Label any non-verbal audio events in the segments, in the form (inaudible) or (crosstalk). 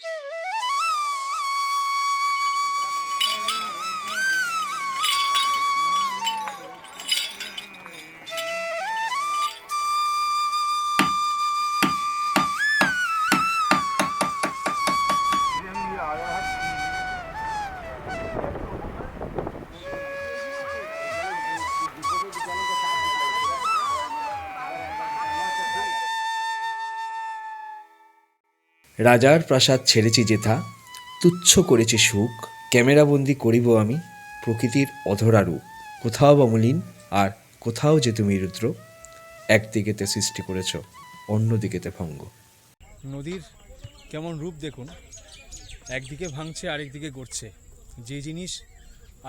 Yeah. (laughs) রাজার প্রাসাদ ছেড়েছি যেথা, তুচ্ছ করেছি সুখ, ক্যামেরাবন্দি করিব আমি প্রকৃতির অধরা রূপ। কোথাও বা মলিন, আর কোথাও যে তুমি রুদ্র, একদিকেতে সৃষ্টি করেছ, অন্যদিকেতে ভঙ্গ। নদীর কেমন রূপ দেখুন, একদিকে ভাঙছে, আরেকদিকে গড়ছে। যে জিনিস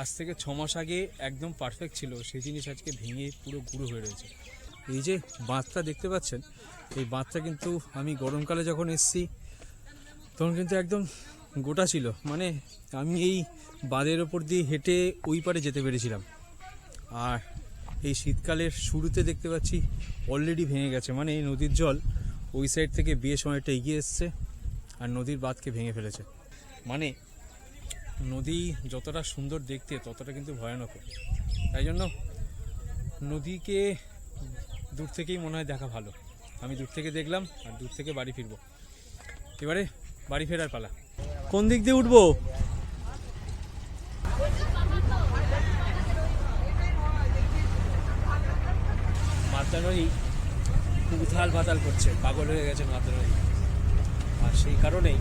আজ থেকে ছ মাস আগে একদম পারফেক্ট ছিল, সেই জিনিস আজকে ভেঙে পুরো গুঁড়ো হয়ে রয়েছে। এই যে বাঁধটা দেখতে পাচ্ছেন, এই বাঁধটা কিন্তু আমি গরমকালে যখন এসছি তখন কিন্তু একদম গোটা ছিল। মানে আমি এই বাঁধের ওপর দিয়ে হেঁটে ওই পারে যেতে পেরেছিলাম। আর এই শীতকালের শুরুতে দেখতে পাচ্ছি অলরেডি ভেঙে গেছে। মানে এই নদীর জল ওই সাইড থেকে বেশ অনেকটা এগিয়ে এসছে আর নদীর বাঁধকে ভেঙে ফেলেছে। মানে নদী যতটা সুন্দর দেখতে, ততটা কিন্তু ভয়ানক। তাই জন্য নদীকে দূর থেকেই মনে হয় দেখা ভালো। আমি দূর থেকে দেখলাম আর দূর থেকে বাড়ি ফিরবো। এবারে বাড়ি ফেরার পালা। কোন দিক দিয়ে উঠবো? নদী উথাল পাতাল করছে, পাগল হয়ে গেছে নদী আর সেই কারণেই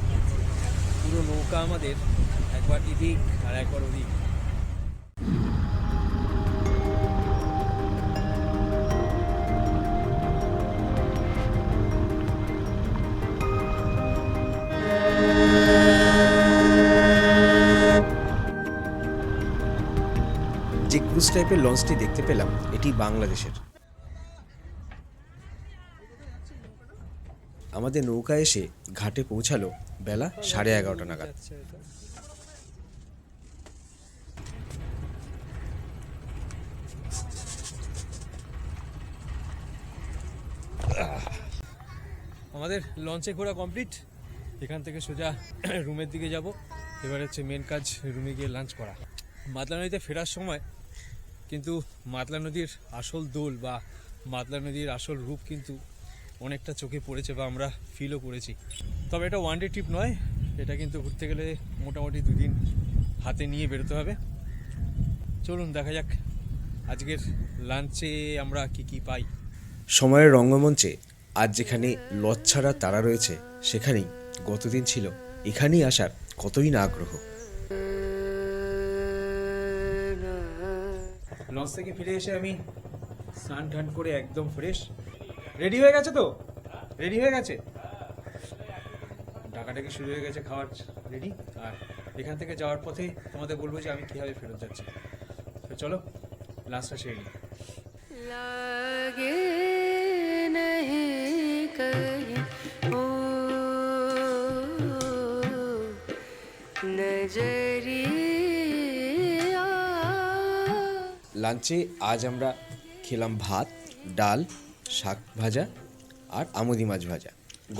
পুরো নৌকা আমাদের একবার এদিক আর একবার ওদিক। যে ক্রুজ টাইপের লঞ্চটি দেখতে পেলাম, এটি বাংলাদেশের। আমাদের নৌকা এসে ঘাটে পৌঁছালো বেলা সাড়ে এগারোটা নাগাদ। আমাদের লঞ্চে ঘোরা কমপ্লিট এখান থেকে সোজা (clears throat) রুমের দিকে যাব। এবার হচ্ছে মেন কাজ রুমে গিয়ে লাঞ্চ করা। মাতলা নদীতে ফেরার সময় কিন্তু মাতলা নদীর আসল দোল বা মাতলা নদীর আসল রূপ কিন্তু অনেকটা চোখে পড়েছে বা আমরা ফিলও করেছি। তবে এটা ওয়ান ডে ট্রিপ নয়, এটা কিন্তু ঘুরতে গেলে মোটামুটি দুদিন হাতে নিয়ে বেরোতে হবে। চলুন, দেখা যাক আজকের লাঞ্চে আমরা কি কি পাই। সময়ের রঙ্গমঞ্চে আজ যেখানে লজ ছাড়া তারা রয়েছে, সেখানেই গতদিন ছিল। এখানেই আসার কতই না আগ্রহ। লঞ্চ থেকে ফিরে এসে আমি স্নান টান করে একদম ফ্রেশ রেডি হয়ে গেছে তো রেডি হয়ে গেছে ডাকাডাকি শুরু হয়ে গেছে খাওয়ার রেডি আর এখান থেকে যাওয়ার পথে তোমাদের বলবো যে আমি কীভাবে ফেরত যাচ্ছি তো চলো লাস্টটা সেরে নিই लागे नहीं कहीं ओ नजरिया লাঞ্চে আজ আমরা খেলাম ভাত, ডাল, শাক ভাজা আর আমুদি মাছ ভাজা।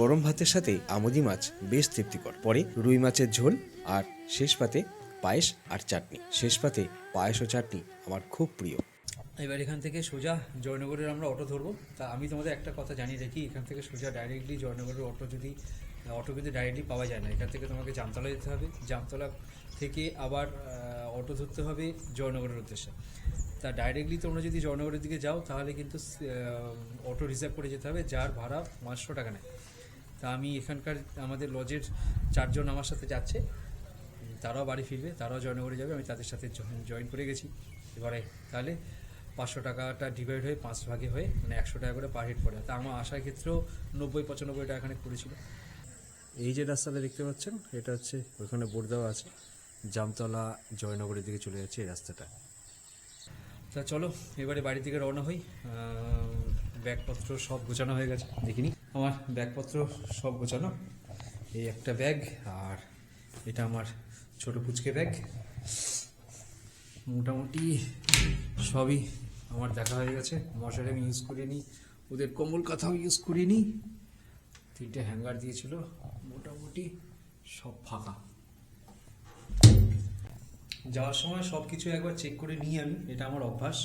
গরম ভাতের সাথে আমুদি মাছ বেশ তৃপ্তিকর। পরে রুই মাছের ঝোল আর শেষ পাতে পায়েস আর চাটনি। শেষ পাতে পায়েস ও চাটনি আমার খুব প্রিয়। এবার এখান থেকে সোজা জয়নগরের আমরা অটো ধরবো। তা আমি তোমাদের একটা কথা জানিয়ে রাখি, এখান থেকে সোজা ডাইরেক্টলি জয়নগরের অটো যদি, অটো কিন্তু ডাইরেক্টলি পাওয়া যায় না। এখান থেকে তোমাকে জামতলা যেতে হবে। জামতলা থেকে আবার অটো ধরতে হবে জয়নগরের উদ্দেশ্যে। তা ডাইরেক্টলি তোমরা যদি জয়নগরের দিকে যাও, তাহলে কিন্তু অটো রিজার্ভ করে যেতে হবে, যার ভাড়া পাঁচশো টাকা নেয়। তা আমি এখানকার আমাদের লজের চারজন আমার সাথে যাচ্ছে। তারাও বাড়ি ফিরবে, তারাও জয়নগরে যাবে, আমি তাদের সাথে জয়েন করে গেছি। এবারে তাহলে পাঁচশো টাকাটা ডিভাইড হয়ে পাঁচ ভাগে হয়ে মানে একশো টাকা করে পার হেড পড়ে। তা আমার আসার ক্ষেত্রেও নব্বই, পঁচানব্বই টাকা এখানে পড়েছিল। এই যে রাস্তাটা দেখতে পাচ্ছেন, এটা হচ্ছে, ওইখানে বোর্ড দেওয়া আছে। জামতলা জয়নগরের দিকে চলে যাচ্ছে এই রাস্তাটা। তা চলো, এবারে বাড়ি থেকে রওনা হই। ব্যাগপত্র সব গোছানো হয়ে গেছে, দেখিনি। আমার ব্যাগপত্র সব গোছানো, এই একটা ব্যাগ আর এটা আমার ছোট পুচকে ব্যাগ। মোটামুটি সবই আমার দেখা হয়ে গেছে। মশারি আমি ইউজ করিনি, ওদের কম্বল কাঁথাও ইউজ করিনি। তিনটে হ্যাঙ্গার দিয়েছিল, মোটামুটি সব ফাঁকা। যাওয়ার সময় সব কিছু একবার চেক করে নিই আমি এটা আমার অভ্যাস।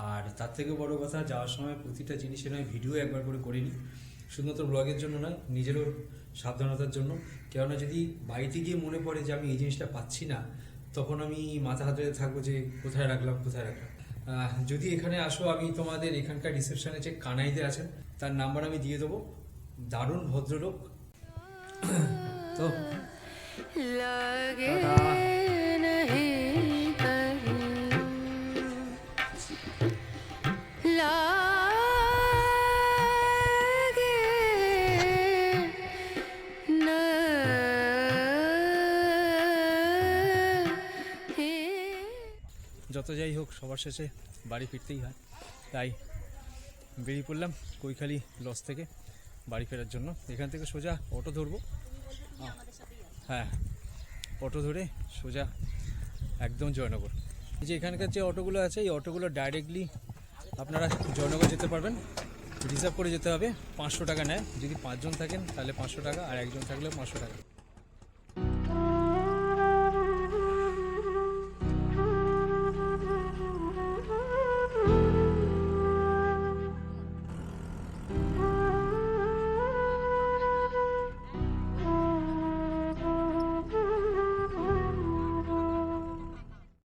আর তার থেকে বড় কথা যাওয়ার সময় প্রতিটা জিনিসের নয় ভিডিও একবার করে করে নিই। শুধুমাত্র ব্লগের জন্য নয় নিজেরও সাবধানতার জন্য। কেননা যদি বাড়িতে গিয়ে মনে পড়ে যে আমি এই জিনিসটা পাচ্ছি না তখন আমি মাথা হাতে থাকব যে কোথায় রাখলাম কোথায় রাখলাম। যদি এখানে আসো আমি তোমাদের এখানকার রিসেপশনে যে কানাইতে আছেন তার নাম্বার আমি দিয়ে দেবো। দারুণ ভদ্রলোক। তো लागे যত যাই হোক সবার শেষে বাড়ি ফিরতেই হয়। তাই বেরিয়ে পড়লাম কৈখালি লস থেকে বাড়ি ফেরার জন্য। এখান থেকে সোজা অটো ধরবো। হ্যাঁ অটো ধরে সোজা একদম জয়নগর। এই যে এখানকার যে অটোগুলো আছে এই অটোগুলো ডাইরেক্টলি আপনারা জয়নগর যেতে পারবেন। রিজার্ভ করে যেতে হবে। পাঁচশো টাকা নেয়। যদি পাঁচজন থাকেন তাহলে পাঁচশো টাকা আর একজন থাকলে পাঁচশো টাকা।